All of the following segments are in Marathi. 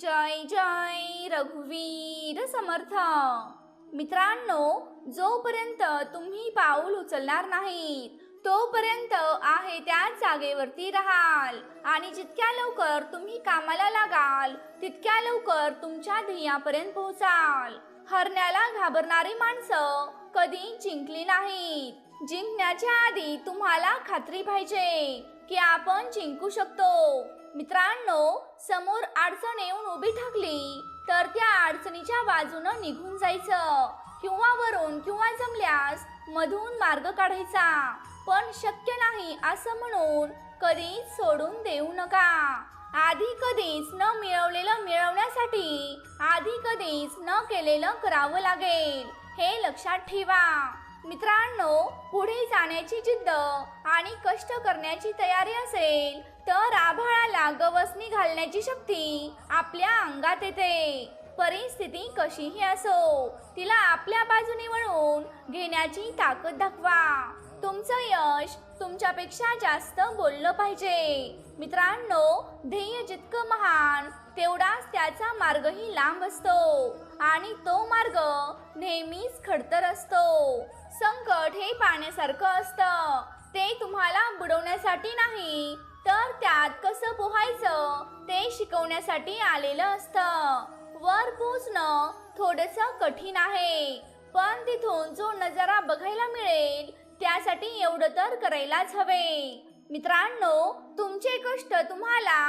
जय जय रघुवीर समर्थ. मित्रांनो जोपर्यंत तुम्ही पाऊल उचलणार नाहीत तोपर्यंत आहे त्याच जागेवरती राहाल. आणि जितक्या लवकर तुम्ही कामाला लागाल तितक्या लवकर तुमच्या ध्येयापर्यंत पोहोचाल. हरण्याला घाबरणारी माणसं कधी जिंकली नाहीत. जिंकण्याच्या आधी तुम्हाला खात्री पाहिजे की आपण जिंकू शकतो. मित्रांनो समोर अडचण येऊन उभी ठाकली तर त्या अडचणीच्या बाजूनं निघून जायचं. किंवा वरून किंवा जमल्यास मधून मार्ग काढायचा. पण शक्य नाही असं म्हणून कधीच सोडून देऊ नका. आधी कधीच न मिळवलेलं मिळवण्यासाठी आधी कधीच न केलेलं करावं लागेल हे लक्षात ठेवा. मित्रांनो पुढे जाण्याची जिद्द आणि कष्ट करण्याची तयारी असेल तर आभाळाला गवसणी घालण्याची शक्ती आपल्या अंगात येते. परिस्थिती कशीही असो तिला आपल्या बाजूने वळून घेण्याची ताकद दाखवा. तुमचं यश तुमच्यापेक्षा जास्त बोललं पाहिजे. मित्रांनो ध्येय जितकं महान तेवढाच त्याचा मार्गही लांब असतो. आणि तो मार्ग नेहमीच खडतर असतो. संकट हे पाण्यासारखं असतं. ते तुम्हाला बुडवण्यासाठी नाही तर त्यात कसं पोहायचं ते शिकवण्यासाठी आलेलं असतं. वर पोचणं थोडस कठीण आहे पण तिथून जो नजारा बघायला मिळेल त्यासाठी एवढं तर करायलाच हवे. मित्रांनो तुमचे कष्ट तुम्हाला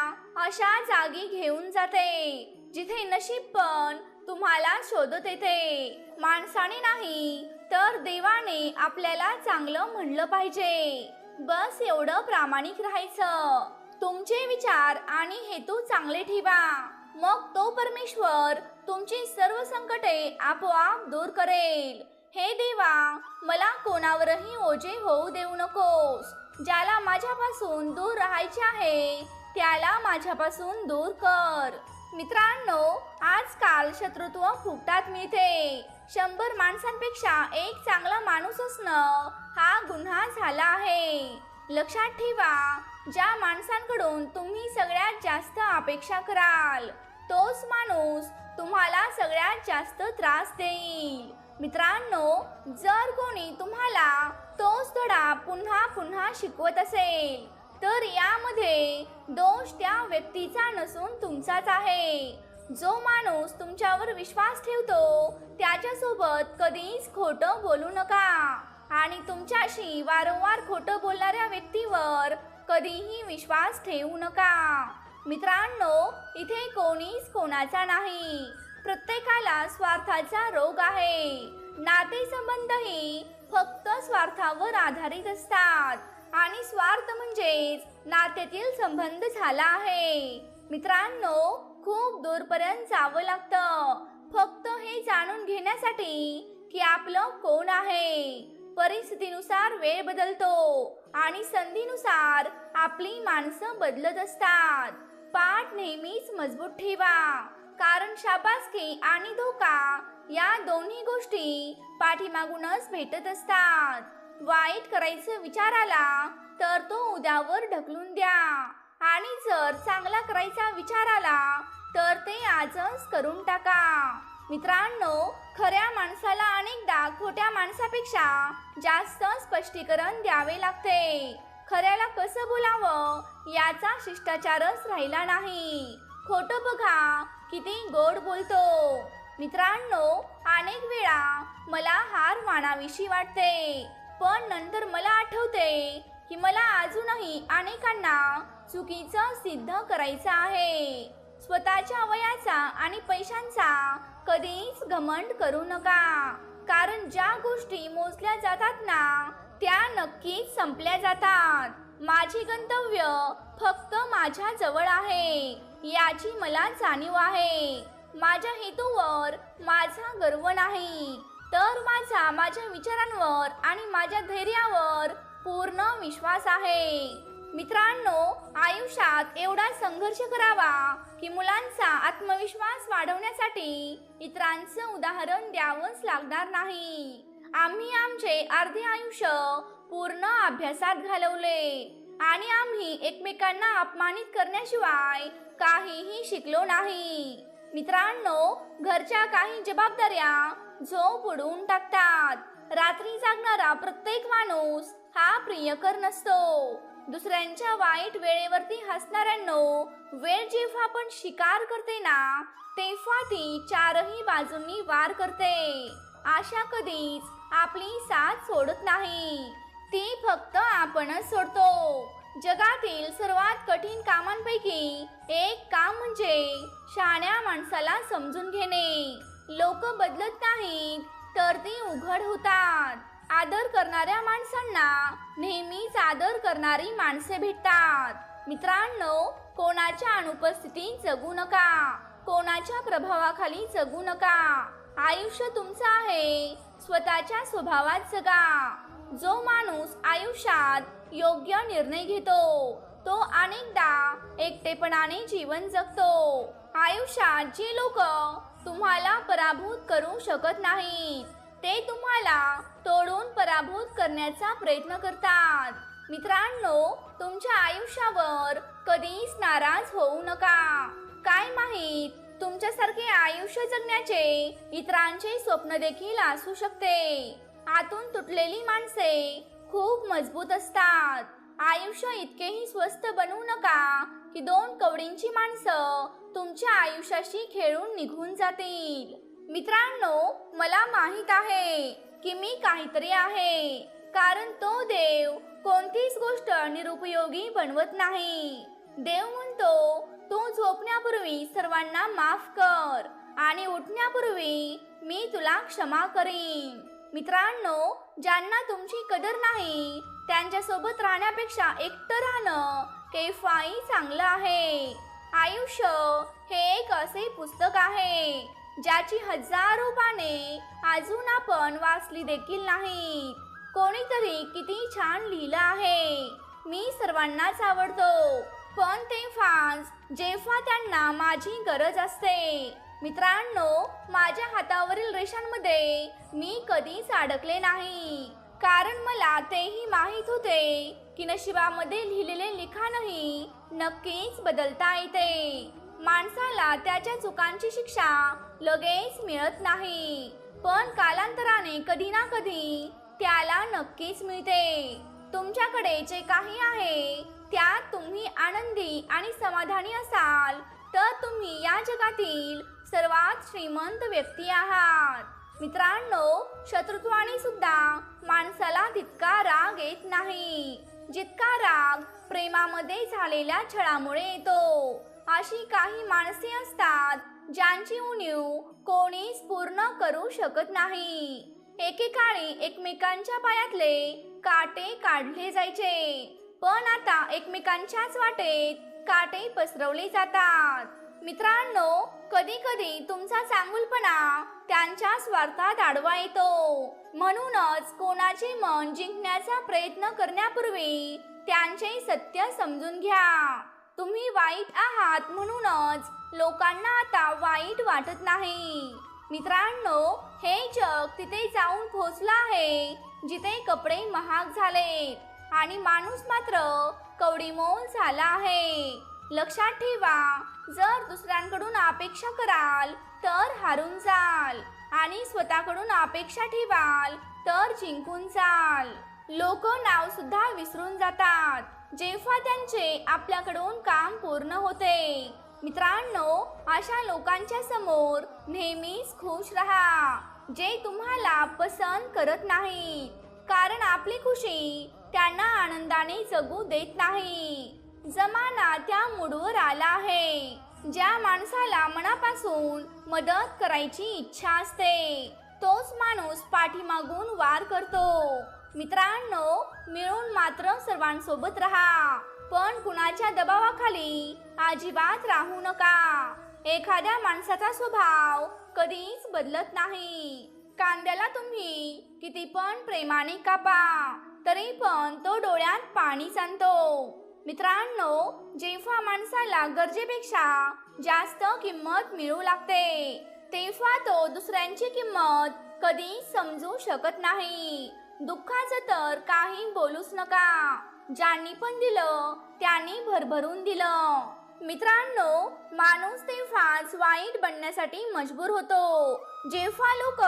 अशा जागी घेऊन जाते जिथे नशीब पण तुम्हाला शोधत येते. माणसाने नाही तर देवाने आपल्याला चांगलं म्हणलं पाहिजे. बस एवढं प्रामाणिक राहायचं. तुमचे विचार आणि हेतू चांगले ठेवा. मग तो परमेश्वर तुमची सर्व संकटे आपोआप दूर करेल. हे देवा मला कोणावरही ओझे होऊ देऊ नकोस. ज्याला माझ्यापासून दूर राहायचे आहे त्याला माझ्यापासून दूर कर. मित्रांनो आजकाल शत्रुत्व फुकटात मिळते. शंभर माणसांपेक्षा एक चांगला माणूस असणं हा गुन्हा झाला आहे. लक्षात ठेवा ज्या माणसांकडून तुम्ही सगळ्यात जास्त अपेक्षा कराल तोच माणूस तुम्हाला सगळ्यात जास्त त्रास देईल. मित्रांनो जर कोणी तुम्हाला तोच धडा पुन्हा पुन्हा शिकवत असेल तर यामध्ये दोष त्या व्यक्तीचा नसून तुमचाच आहे. जो माणूस तुमच्यावर विश्वास ठेवतो त्याच्यासोबत कधीच खोटं बोलू नका. आणि तुमच्याशी वारंवार खोटं बोलणाऱ्या व्यक्तीवर कधीही विश्वास ठेवू नका. मित्रांनो इथे कोणीच कोणाचा नाही. प्रत्येकाला स्वार्थाचा रोग आहे. नातेसंबंधही फक्त स्वार्थावर आधारित असतात. आणि स्वार्थ म्हणजेच नात्यातील संबंध झाला आहे. मित्रांनो खूप दूरपर्यंत जावं लागतं. फक्त हे जाणून घेण्यासाठी की आपलं कोण आहे. परिस्थितीनुसार वेळ बदलतो आणि संधीनुसार आपली माणसं बदलत असतात. पाठ नेहमीच मजबूत ठेवा. कारण शाबासकी आणि धोका या दोन्ही गोष्टी पाठीमागूनच भेटत असतात. वाईट करायचं विचार आला तर तो उद्यावर ढकलून द्या. आणि जर चांगला करायचा विचार आला तर ते आजच करून टाका. मित्रांनो खऱ्या माणसाला अनेकदा खोट्या माणसापेक्षा जास्त स्पष्टीकरण द्यावे लागते. खऱ्याला कसं बोलावं याचा शिष्टाचारच राहिला नाही. खोटं बघा किती गोड बोलतो. मित्रांनो अनेक वेळा मला हार मानाविषयी वाटते पण नंतर मला आठवते की मला अजूनही अनेकांना चुकीचं सिद्ध करायचं आहे. स्वतःच्या वयाचा आणि पैशांचा कधीच घमंड करू नका. कारण ज्या गोष्टी मोजल्या जातात ना त्या नक्कीच संपल्या जातात. माझे गंतव्य फक्त माझ्या जवळ आहे याची मला जाणीव आहे. माझ्या हेतूवर माझा गर्व नाही. तर माझा माझ्या विचारांवर आणि माझ्या धैर्यावर पूर्ण विश्वास आहे. मित्रांनो आयुष्यात एवढा संघर्ष करावा की मुलांचा आत्मविश्वास वाढवण्यासाठी इतरांचं उदाहरण द्यावंच लागणार नाही. आम्ही आमचे अर्धे आयुष्य पूर्ण अभ्यासात घालवले आणि आम्ही एकमेकांना अपमानित करण्याशिवाय काहीही शिकलो नाही. मित्रांनो घरच्या काही जबाबदाऱ्या झोप उडवून टाकतात. रात्री जागणारा प्रत्येक माणूस हा प्रियकर नसतो. दुसऱ्यांच्या वाईट वेळेवरती हसणाऱ्यांनो वेळ जेव्हा आपण शिकार करते ना तेव्हा ती चारही बाजूंनी वार करते. आशा कधीच आपली साथ सोडत नाही. ती फक्त आपणच सोडतो. जगातील सर्वात कठीण कामांपैकी एक काम म्हणजे शहाण्या माणसाला समजून घेणे. लोक बदलत नाहीत तर ती उघड होतात. आदर करणाऱ्या माणसांना नेहमीच आदर करणारी माणसे भेटतात. मित्रांनो कोणाच्या अनुपस्थितीत जगू नका. कोणाच्या प्रभावाखाली जगू नका. आयुष्य तुमचं आहे. स्वतःच्या स्वभावात जगा. जो माणूस आयुष्यात योग्य निर्णय घेतो तो अनेकदा एकटेपणाने जीवन जगतो. आयुष्यात जी लोक तुम्हाला पराभूत करू शकत नाहीत ते तुम्हाला तोडून पराभूत करण्याचा प्रयत्न करतात. मित्रांनो तुमच्या आयुष्यावर कधीच नाराज होऊ नका. काय माहीत तुमच्यासारखे आयुष्य जगण्याचे इतरांचे स्वप्न देखील असू शकते. आतून तुटलेली माणसे खूप मजबूत असतात. आयुष्य इतकेही स्वस्त बनवू नका की दोन कवडींची माणसं तुमच्या आयुष्याशी खेळून निघून जातील. मित्रांनो मला माहीत आहे की मी काहीतरी आहे कारण तो देव कोणतीच गोष्ट निरुपयोगी बनवत नाही. देव म्हणतो तू झोपण्यापूर्वी सर्वांना माफ कर आणि उठण्यापूर्वी मी तुला क्षमा करीन. मित्रांनो ज्यांना तुमची कदर नाही त्यांच्यासोबत राहण्यापेक्षा एकटं राहणं केफाई चांगलं आहे. आयुष्य हे एक असे पुस्तक आहे ज्याची हजारो पाने अजून आपण वाचली देखील नाही कोणीतरी किती छान लिहिलं आहे. मी सर्वांनाच आवडतो. पण ते फान्स जेव्हा त्यांना माझी गरज असते. मित्रांनो माझ्या हातावरील रेषांमध्ये मी कधीच अडकले नाही. कारण मला तेही माहीत होते की नशिबामध्ये लिहिलेले लिखाणही नक्कीच बदलता येते. माणसाला त्याच्या चुकांची शिक्षा लगेच मिळत नाही. पण कालांतराने कधी ना कधी त्याला नक्कीच मिळते. तुमच्याकडे जे काही आहे त्यात तुम्ही आनंदी आणि समाधानी असाल तर तुम्ही या जगातील सर्वात श्रीमंत व्यक्ती आहात. मित्रांनो शत्रुत्वाने सुद्धा माणसाला तितका राग येत नाही जितका राग प्रेमामध्ये झालेल्या छळामुळे येतो. अशी काही माणसे असतात ज्यांची उणीव कोणीच पूर्ण करू शकत नाही. एकेकाळी एकमेकांच्या पायातले काटे काढले जायचे. पण आता एकमेकांच्याच वाटेत काटे पसरवले जातात. मित्रांनो कधी कधी तुमचा चांगुलपणा त्यांच्या स्वार्थात आडवा येतो. म्हणूनच कोणाचे मन जिंकण्याचा प्रयत्न करण्यापूर्वी त्यांचे सत्य समजून घ्या. तुम्ही वाईट आहात म्हणूनच लोकांना आता वाईट वाटत नाही. मित्रांनो हे जग तिथे जाऊन पोहोचलं आहे जिथे कपडे महाग झाले आणि माणूस मात्र कवडीमोल झाला आहे. लक्षात ठेवा जर दुसऱ्यांकडून अपेक्षा कराल तर हारून जाल आणि स्वतःकडून अपेक्षा ठेवाल तर जिंकून जाल. लोक नाव सुद्धा विसरून जातात. जेव्हा त्यांचे आपल्याकडून काम पूर्ण होते. मित्रांनो अशा लोकांच्या समोर नेहमीच खुश राहा जे तुम्हाला पसंत करत नाही कारण आपली खुशी त्यांना आनंदाने जगू देत नाही. जमाना त्या मूडवर आला आहे. ज्या माणसाला मनापासून मदत करायची इच्छा असते तोच माणूस पाठीमागून वार करतो. मित्रांनो मिळून मात्र सर्वांसोबत राहा. पण कुणाच्या दबावाखाली अजिबात राहू नका. एखाद्या माणसाचा स्वभाव कधीच बदलत नाही. कांद्याला तुम्ही किती पण प्रेमाने कापा तरी पण तो डोळ्यात पाणी सांगतो मित्रांनो जेव्हा माणसाला गरजेपेक्षा जास्त किंमत मिळू लागते तेव्हा तो दुसऱ्यांची किंमत कधी समजू शकत नाही. दुःखाचं तर काही बोलूच नका. ज्यांनी पण दिलं त्यांनी भरभरून दिलं. मित्रांनो माणूस तेव्हाच वाईट बनण्यासाठी मजबूर होतो. जेव्हा लोक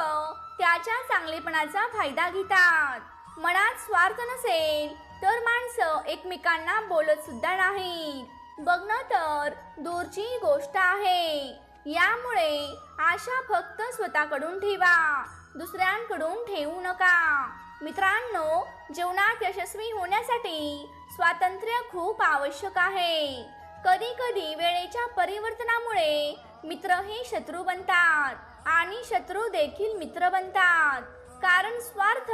त्याच्या चांगलेपणाचा फायदा घेतात मनात स्वार्थ नसेल तर माणसं एकमेकांना बोलत सुद्धा नाही बघणं तर दूरची गोष्ट आहे. यामुळे आशा फक्त स्वतःकडून ठेवा दुसऱ्यांकडून ठेवू नका. मित्रांनो जीवनात यशस्वी होण्यासाठी स्वातंत्र्य खूप आवश्यक आहे. कधी कधी वेळेच्या परिवर्तनामुळे मित्र हे शत्रू बनतात आणि शत्रू देखील मित्र बनतात. कारण स्वार्थ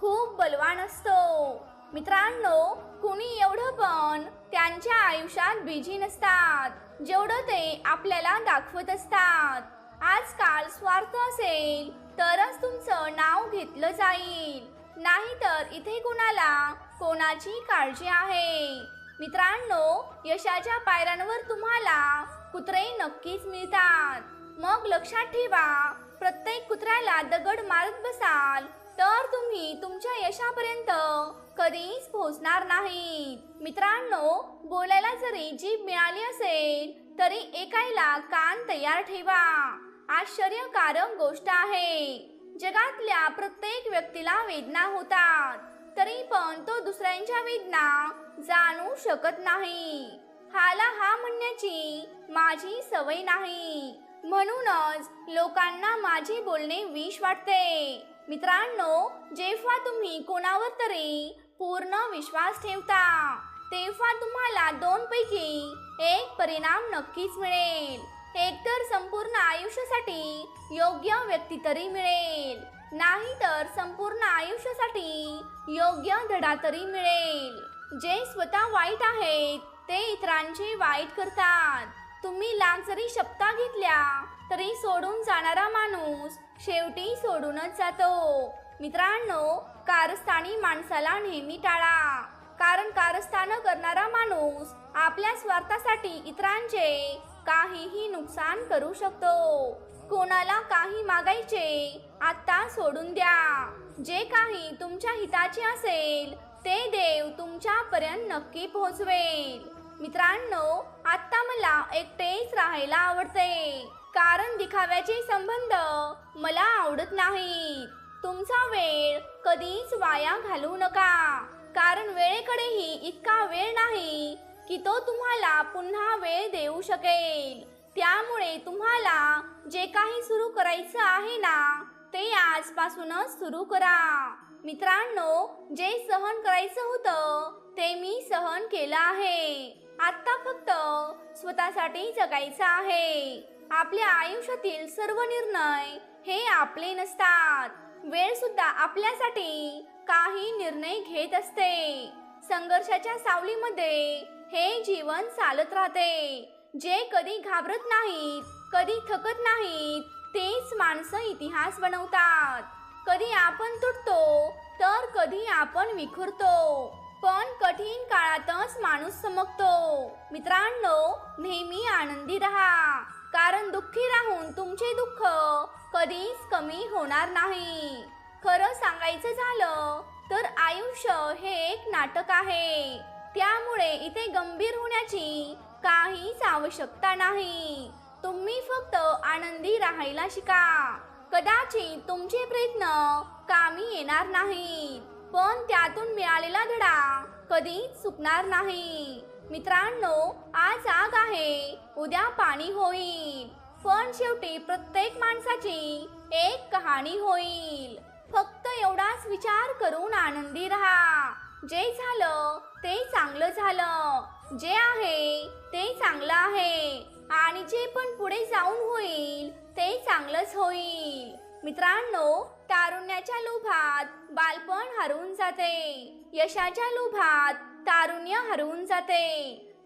खूप बलवान असतो. मित्रांनो कुणी एवढं पण त्यांच्या आयुष्यात बिझी नसतात. जेवढं ते आपल्याला दाखवत असतात. आजकाल स्वार्थ असेल तरच तुमचं नाव घेतलं जाईल. नाहीतर इथे कुणाला कोणाची काळजी आहे? मित्रांनो यशाच्या पायऱ्यांवर तुम्हाला कुत्रे नक्कीच मिळतात. मग लक्षात ठेवा प्रत्येक कुत्र्याला दगड मारत बसाल तर तुम्ही तुमच्या यशापर्यंत कधीच पोहोचणार नाही मित्रांनो बोलायला जरी जीभ मिळाली असेल तरी ऐकायला कान तयार ठेवा. आश्चर्यकारक गोष्ट आहे. जगातल्या प्रत्येक व्यक्तीला वेदना होतात. तरी पण तो दुसऱ्यांच्या वेदना जाणू शकत नाही. हाला हा म्हणण्याची माझी सवय नाही. म्हणूनच लोकांना माझे बोलणे विष वाटते. मित्रांनो जेव्हा तुम्ही कोणावर तरी पूर्ण विश्वास ठेवता तेव्हा तुम्हाला दोन पैकी एक परिणाम नक्कीच मिळेल. एकतर संपूर्ण आयुष्यासाठी योग्य व्यक्ती तरी मिळेल. नाही तर संपूर्ण आयुष्यासाठी योग्य धडा तरी मिळेल. जे स्वतः वाईट आहेत ते इतरांचे वाईट करतात. तुम्ही लाख जरी शपथा घेतल्या तरी सोडून जाणारा माणूस शेवटी सोडूनच जातो. मित्रांनो कारस्थानी माणसाला नेहमी टाळा. कारण कारस्थान करणारा माणूस आपल्या स्वार्थासाठी इतरांचे काहीही नुकसान करू शकतो. कोणाला काही मागायचे आता सोडून द्या. जे काही तुमच्या हिताचे असेल ते देव तुमच्यापर्यंत नक्की पोहोचवेल. मित्रांनो आत्ता मला एकटेच राहायला आवडते. कारण दिखाव्याचे संबंध मला आवडत नाहीत. तुमचा वेळ कधीच वाया घालवू नका. कारण वेळेकडेही इतका वेळ नाही की तो तुम्हाला पुन्हा वेळ देऊ शकेल. त्यामुळे तुम्हाला जे काही सुरू करायचं आहे ना ते आजपासूनच सुरू करा. मित्रांनो जे सहन करायचं होतं ते मी सहन केलं आहे. आत्ता फक्त स्वतःसाठी जगायचं आहे. आपल्या आयुष्यातील सर्व निर्णय हे आपले नसतात. वेळ सुद्धा आपल्यासाठी काही निर्णय घेत असते. संघर्षाच्या सावलीमध्ये हे जीवन चालत राहते. जे कधी घाबरत नाहीत कधी थकत नाहीत तेच माणसं इतिहास बनवतात. कधी आपण तुटतो तर कधी आपण विखुरतो. पण कठीण काळातच माणूस चमकतो. मित्रांनो नेहमी आनंदी राहा. कारण दुःखी राहून तुमचे दुःख कधीच कमी होणार नाही. खरं सांगायचं झालं तर आयुष्य हे एक नाटक आहे. त्यामुळे इथे गंभीर होण्याची काहीच आवश्यकता नाही. तुम्ही फक्त आनंदी राहायला शिका. कदाचित तुमचे प्रयत्न कामी येणार नाहीत पण त्यातून मिळालेला धडा कधीच चुकणार नाही. मित्रांनो आज आग आहे उद्या पाणी होईल. पण शेवटी प्रत्येक माणसाची एक कहाणी होईल. फक्त एवढाच विचार करून आनंदी राहा. जे झालं ते चांगलं झालं. जे आहे ते चांगलं आहे. आणि जे पण पुढे जाऊन होईल ते चांगलंच होईल. मित्रांनो तारुण्याच्या लोभात बालपण हरवून जाते. यशाच्या लोभात तारुण्य हरवून जाते.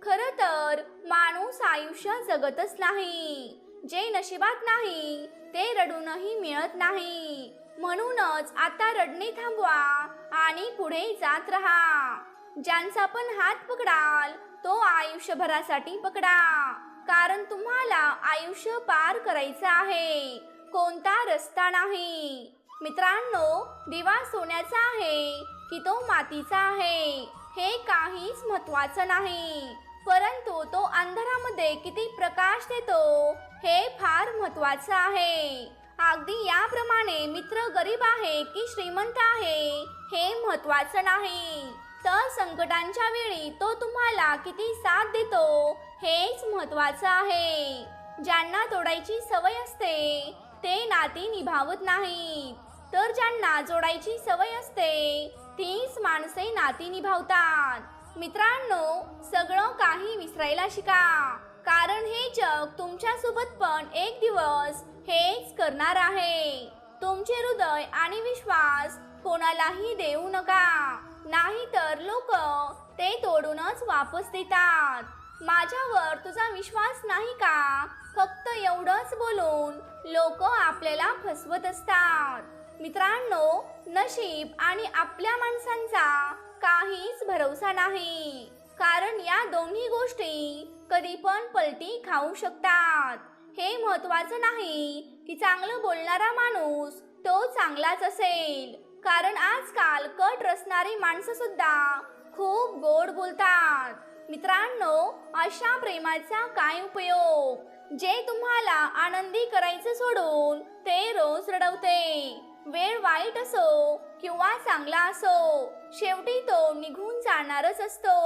खर तर माणूस आयुष्य जगतच नाही. जे नशिबात नाही ते रडूनही मिळत नाही. म्हणूनच आता रडणे थांबवा आणि पुढे जात राहा. ज्यांचा पण हात पकडाल तो आयुष्यभरासाठी पकडा. कारण तुम्हाला आयुष्य पार करायचं आहे. कोणता रस्ता नाही. मित्रांनो दिवा सोन्याचा आहे की तो मातीचा आहे हे काहीच महत्वाचं नाही. परंतु तो अंधारामध्ये किती प्रकाश देतो हे फार महत्वाचं आहे. अगदी याप्रमाणे मित्र गरीब आहे की श्रीमंत आहे हे महत्वाचं नाही. तर संकटांच्या वेळी तो तुम्हाला किती साथ देतो हेच महत्वाचं आहे. ज्यांना तोडायची सवय असते ते नाती निभावत नाहीत. तर ज्यांना जोडायची सवय असते तीच माणसे नाती निभावतात. मित्रांनो सगळं काही विसरायला शिका. कारण हे जग तुमच्यासोबत पण एक दिवस हेच करणार आहे. तुमचे हृदय आणि विश्वास कोणालाही देऊ नका. नाहीतर लोक ते तोडूनच वापस देतात. माझ्यावर तुझा विश्वास नाही का? फक्त एवढंच बोलून लोक आपल्याला फसवत असतात. मित्रांनो नशीब आणि आपल्या माणसांचा काहीच भरवसा नाही. कारण या दोन्ही गोष्टी कधी पण पलटी खाऊ शकतात. हे महत्वाचं नाही की चांगलं बोलणारा माणूस तो चांगलाच असेल. कारण आजकाल कट रचणारी माणसं सुद्धा खूप गोड बोलतात. मित्रांनो अशा प्रेमाचा काय उपयोग? जे तुम्हाला आनंदी करायचं सोडून ते रोज रडवते. वेळ वाईट असो किंवा चांगला असो शेवटी तो निघून जाणारच असतो.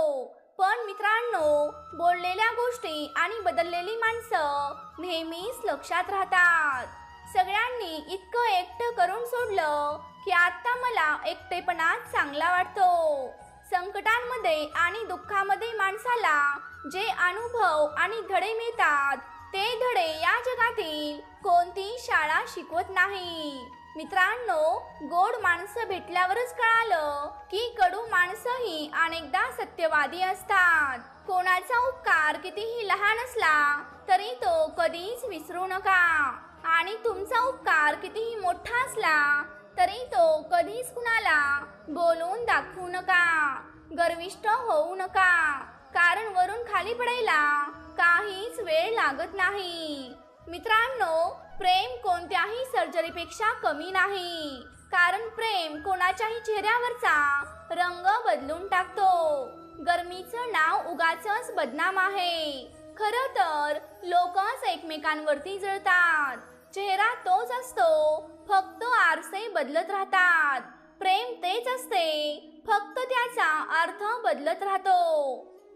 पण मित्रांनो बोललेल्या गोष्टी आणि बदललेली माणसं नेहमीच लक्षात राहतात. सगळ्यांनी इतकं एकटं करून सोडलं की आता मला एकटेपणा चांगला वाटतो. संकटांमध्ये आणि दुःखामध्ये माणसाला जे अनुभव आणि धडे मिळतात ते धडे या जगातील कोणती शाळा शिकवत नाही. मित्रांनो गोड माणसं भेटल्यावरच कळालं की कडू माणसंही अनेकदा सत्यवादी असतात. कोणाचा उपकार कितीही लहान असला तरी तो कधीच विसरू नका. आणि तुमचा उपकार कितीही मोठा असला तरी तो कधीच कुणाला बोलून दाखवू नका. गर्विष्ट होऊ नका. कारण वरून खाली पडायला काहीच वेळ लागत नाही. मित्रांनो प्रेम कोणत्याही सर्जरीपेक्षा कमी नाही. कारण प्रेम कोणाच्याही चेहऱ्यावरचा रंग बदलून टाकतो. गरमीचं नाव उगाच बदनाम आहे. खर तर लोकच एकमेकांवरती जळतात. चेहरा तोच असतो फक्त आरसे बदलत राहतात. प्रेम तेच असते फक्त त्याचा अर्थ बदलत राहतो.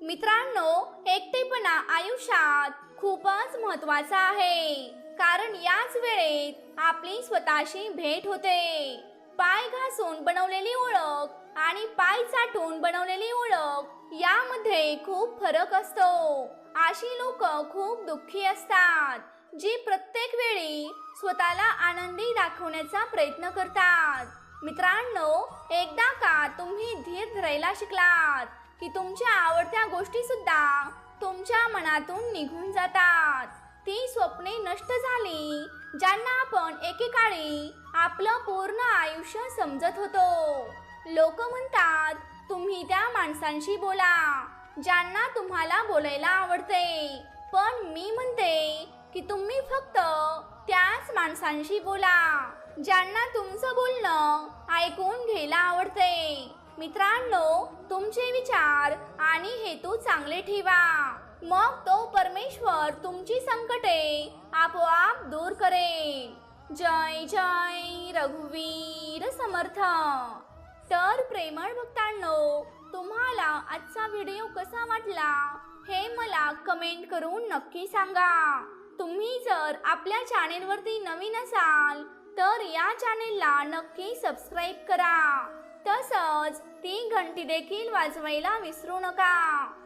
मित्रांनो एकटेपणा आयुष्यात खूपच महत्त्वाचा आहे. कारण याच वेळेत आपली स्वतःशी भेट होते. पाय घासून बनवलेली ओळख आणि पाय चाटून बनवलेली ओळख यामध्ये खूप फरक असतो. अशी लोक खूप दुःखी असतात जी प्रत्येक वेळी स्वतःला आनंदी दाखवण्याचा प्रयत्न करतात. मित्रांनो एकदा का तुम्ही धीर धरायला शिकलात की तुमच्या आवडत्या गोष्टी सुद्धा तुमच्या मनातून निघून जातात. ती स्वप्ने नष्ट झाली ज्यांना आपण एकेकाळी आपलं पूर्ण आयुष्य समजत होतो. लोक म्हणतात तुम्ही त्या माणसांशी बोला ज्यांना तुम्हाला बोलायला आवडते. पण मी म्हणते की तुम्ही फक्त त्याच माणसांशी बोला ज्यांना तुमचं बोलणं ऐकून घ्यायला आवडते. मित्रांनो तुमचे विचार आणि हेतू चांगले ठेवा. मग तो परमेश्वर तुमची संकटे आपोआप दूर करेल. जय जय रघुवीर समर्थ. तर प्रेमळ भक्तांनो तुम्हाला आजचा व्हिडिओ कसा वाटला हे मला कमेंट करून नक्की सांगा. तुम्ही जर आपल्या चॅनेलवरती नवीन असाल तर या चॅनेलला नक्की सबस्क्राईब करा. तसंच ती घंटी देखील वाजवायला विसरू नका.